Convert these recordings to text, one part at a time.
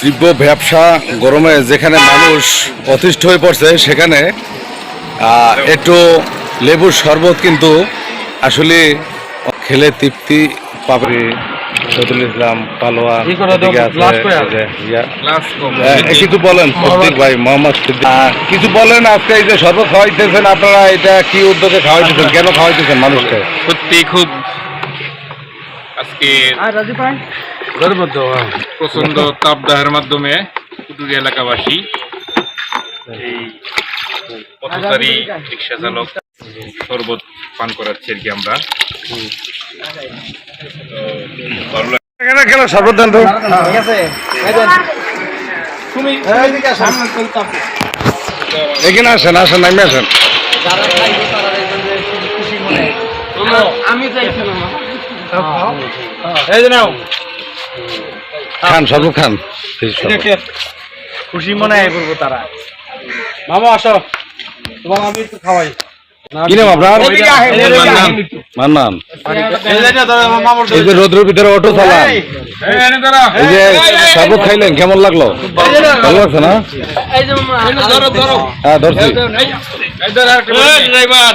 তীব্র ব্যবসা গরমে যেখানে মানুষ অতিষ্ঠ হয়ে পড়ছে সেখানে আহ, একটু লেবুর শরবত কিন্তু আসলে খেলে তৃপ্তি পাবে। শহীদুল ইসলাম পালোয়ান ই করে দাও, এদিকে আছে, glass কই এই যে। ক্লাস কম হ্যাঁ, কিছু বলেন সিদ্দিক ভাই মোহাম্মদ সিদ্দিক কিছু বলেন আজকে এই যে শরবত খাওয়াইতেছেন আপনারা এটা কি উদ্যোগে খাওয়াইতেছেন? কেন খাওয়াইতেছেন মানুষকে? সত্যি খুব আজকে প্রচণ্ড তাপদাহের মাধ্যমে কুটুরি এলাকাবাসী এই পথচারী রিক্সা চালক শরবত পান করাচ্ছি আর কি আমরা। কেন শরবত দেন তো এখানে আসেন আসেন নামে আসেন। এই যে নাও। খান সর্ব খান। খুশি মনে হয় করব তারা। মামা আসো। তোমার আমি একটু খাওয়াই। ভিতরে অটো চালান। খাইলেন কেমন লাগল? ভালো লাগছে না? হ্যাঁ ধরছি। ড্রাইভার।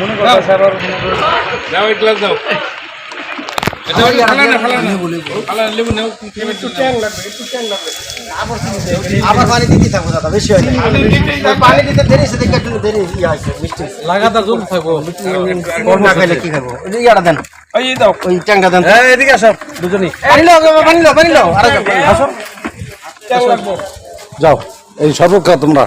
মনে করো স্যার আর মনে করো। যাও এক গ্লাস দাও। আবার পানি দিতে থাকব দাদা বেশি হয় পানি দিতে দেরি একটু দেরি ইয়ে লাগাতার জল থাকব। না যাও। এই সর্বক্ষ তোমরা।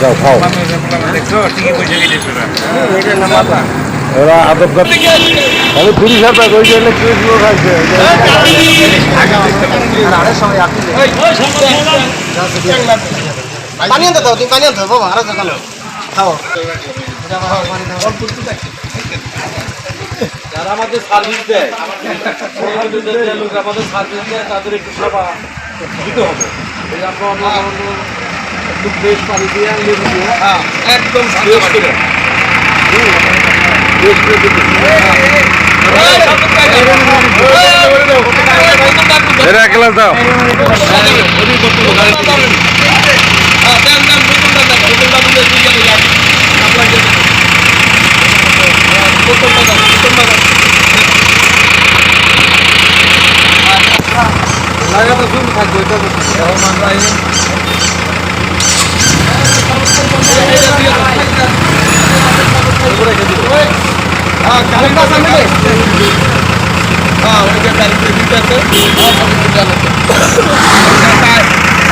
যাও, খাও। ওরা আদব করতে আমি তিরিশ হাজার ওই যে ইলেকট্রিক লোক আছে পানি আনতে দাও তুমি পানি আনতে বাবা আরও খাও যারা আমাদের সার্ভিস দেয় লোক আমাদের সার্ভিস দেয় তাদের একটু সেবা দিতে হবে এই আপনার অন্য একটু ফ্রেশ পানি দিয়ে লেবু দিয়ে একদম ফ্রেশ করে ফ্রেশ করে দিতে এরা এক দাও লাগাতে জুম থাকবে এটা রহমান রায়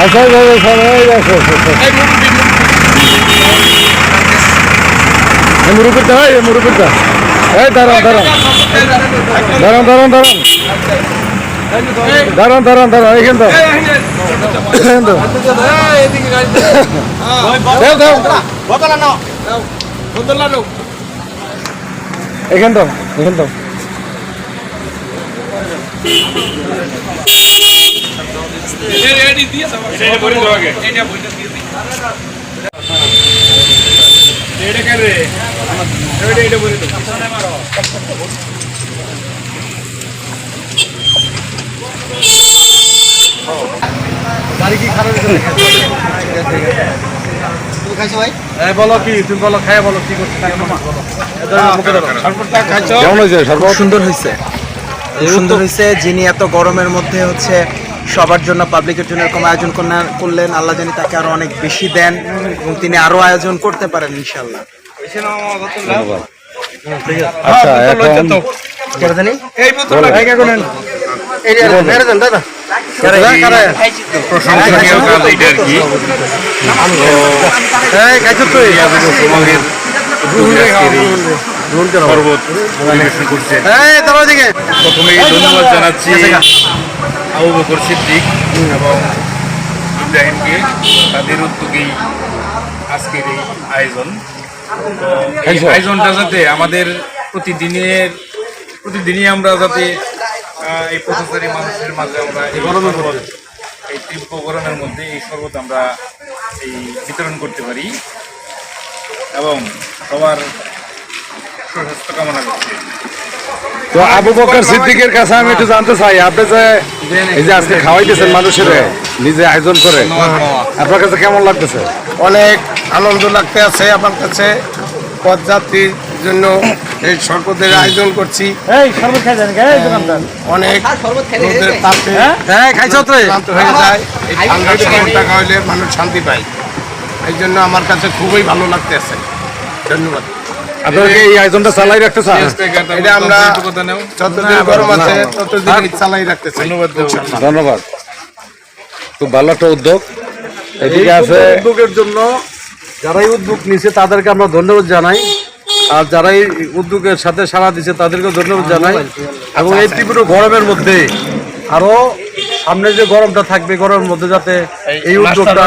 আচ্ছা মুরুবিটা হয় মুরুবিটা এই দাঁড়ান দাঁড়ান দাঁড়ান দাঁড়ান দাঁড়ান দাঁড়ান দাঁড়ান দাঁড়ান এখান তো এখান তো দেও বোতল এখান তো এখান তো তুমি খাইছো কি তুমি খাই বলো কি করছ কেমন হয়েছে সুন্দর হয়েছে সুন্দর হয়েছে। যিনি এত গরমের মধ্যে হচ্ছে সবার জন্য পাবলিকের জন্য এরকম আয়োজন করলেন আল্লাহ জানি তাকে আরও অনেক বেশি দেন এবং তিনি আরও আয়োজন করতে পারেন ইনশাল্লাহ আচ্ছা এখন এই পরিবেশন করছে। প্রথমেই ধন্যবাদ জানাচ্ছি আবু বকর সিদ্দিক এবং ইব্রাহিমকে তাদের উদ্যোগেই আজকের এই আয়োজন। তো এই আয়োজনটা যাতে আমাদের প্রতিদিনের প্রতিদিনই আমরা যাতে এই পথচারী মানুষের মাঝে আমরা এই তীব্র গরমের মধ্যে এই শরবত আমরা এই বিতরণ করতে পারি। এবং সবার সুস্বাস্থ্য কামনা করছি তো আবু বকর সিদ্দিকের কাছে আমি একটু জানতে চাই আপনি যে এই যে আজকে খাওয়াইতেছেন মানুষের নিজে আয়োজন করে আপনার কাছে কেমন লাগতেছে? অনেক আনন্দ লাগতে আছে আমার কাছে। পদযাত্রীর জন্য এই শরবতের আয়োজন করছি। অনেক রোদের তাপে ক্লান্ত হয়ে যায়। এই ঠান্ডার শরবতটা খাওয়াইলে মানুষ শান্তি পায়। এই জন্য আমার কাছে খুবই ভালো লাগতে আছে। ধন্যবাদ। আপনারা কি এই আয়োজনটা চালাই রাখতে চান? এটা আমরা যতদিন গরম আছে ততদিন চালাই রাখতে চাই। ধন্যবাদ খুব ভালো একটা উদ্যোগ। এদিকে আছে উদ্যোগের জন্য যারাই উদ্যোগ নিছে তাদেরকে আমরা ধন্যবাদ জানাই। আর যারাই উদ্যোগের সাথে সাড়া দিচ্ছে তাদেরকে ধন্যবাদ জানাই। এবং এই তীব্র গরমের মধ্যে আরও সামনে যে গরমটা থাকবে গরমের মধ্যে যাতে এই উদ্যোগটা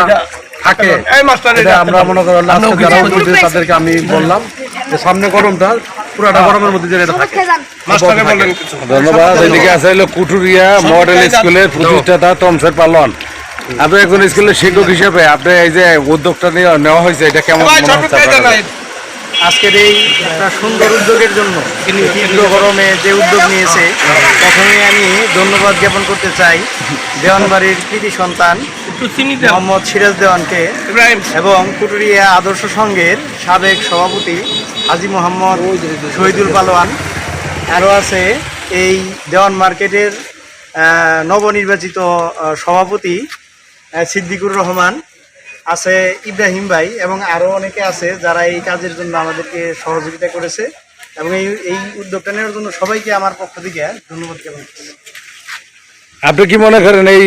থাকে এই মাস্টার এটা আমরা মনে করি তাদেরকে আমি বললাম। সামনে গরমটা পুরাটা গরমের মধ্যে যেন এটা থাকে। ধন্যবাদ। এদিকে আছে হলো কুটুরিয়া মডেল স্কুলের প্রতিষ্ঠাতা তমসের পালন। আপনি একজন স্কুলের শিক্ষক হিসেবে আপনি এই যে উদ্যোগটা নিয়ে- নেওয়া হয়েছে এটা কেমন মনে হচ্ছে আজকের এই একটা সুন্দর উদ্যোগের জন্য তীব্র গরমে যে উদ্যোগ নিয়েছে প্রথমে আমি ধন্যবাদ জ্ঞাপন করতে চাই দেওয়ানবাড়ির কৃতি সন্তান মোহাম্মদ সিরাজ দেওয়ানকে এবং কুটুরিয়া আদর্শ সংঘের সাবেক সভাপতি হাজি মোহাম্মদ শহীদুল পালোয়ান। আরও আছে এই দেওয়ান মার্কেটের নবনির্বাচিত সভাপতি সিদ্দিকুর রহমান। আছে ইব্রাহিম ভাই এবং আরও অনেকে আছে যারা এই কাজের জন্য আমাদেরকে সহযোগিতা করেছে এবং এই এই উদ্যোগটা নেওয়ার জন্য সবাইকে আমার পক্ষ থেকে ধন্যবাদ জ্ঞাপন করছি। আপনি কি মনে করেন এই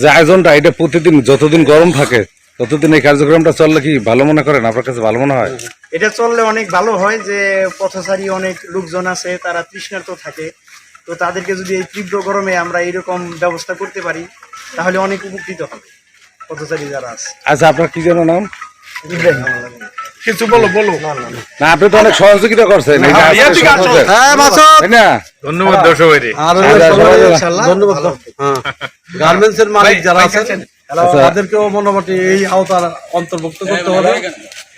যে আয়োজনটা এটা প্রতিদিন যতদিন গরম থাকে ততদিন এই কার্যক্রমটা চললে কি ভালো মনে করেন? আপনার কাছে ভালো মনে হয়? এটা চললে অনেক ভালো হয় যে পথচারী অনেক লোকজন আছে তারা তৃষ্ণার্ত থাকে। তো তাদেরকে যদি এই তীব্র গরমে আমরা এরকম ব্যবস্থা করতে পারি তাহলে অনেক উপকৃত হবে। পথচারী যারা আছে। আচ্ছা আপনার কি যেন নাম? ইব্রাহিম। কিছু বলো বলো। না আপনি তো অনেক সহযোগিতা করছেন। এই যে আজকে এদিকে আসো। শরবতের। তাই না? ধন্যবাদ দর্শক ভাইরে আর আচ্ছা, সবাই ধন্যবাদ। গার্মেন্টস এর মালিক যারা আছেন আচ্ছা। তাদেরকেও মোটামুটি এই আওতার অন্তর্ভুক্ত করতে হবে।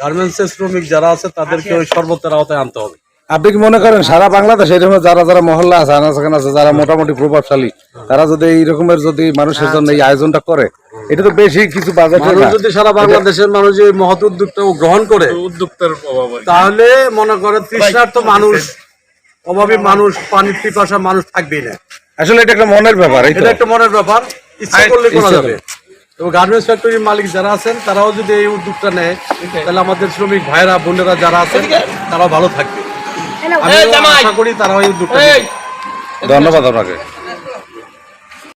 গার্মেন্টস এর শ্রমিক যারা আছে তাদেরকে ওই শরবতের আওতায় আনতে হবে। আপনি কি মনে করেন সারা বাংলাদেশ এরকম যারা যারা মহল্লা আছে আনাচে আছে যারা মোটামুটি প্রভাবশালী তারা যদি এই রকমের যদি মানুষের জন্য এই আয়োজনটা করে এটা তো বেশি কিছু বাজেট যদি সারা বাংলাদেশের মানুষ এই মহৎ উদ্যোগটা গ্রহণ করে উদ্যোক্তার অভাব তাহলে মনে করে তৃষ্ণার্ত মানুষ অভাবী মানুষ পানির পিপাসা মানুষ থাকবেই না। আসলে এটা একটা মনের ব্যাপার এটা একটা মনের ব্যাপার ইচ্ছা করলে করা যাবে। এবং গার্মেন্টস ফ্যাক্টরির মালিক যারা আছেন তারাও যদি এই উদ্যোগটা নেয় তাহলে আমাদের শ্রমিক ভাইরা বোনেরা যারা আছেন তারাও ভালো থাকবে। আমি আশা করি তারাও এই উদ্যোগটা ধন্যবাদ আপনাকে।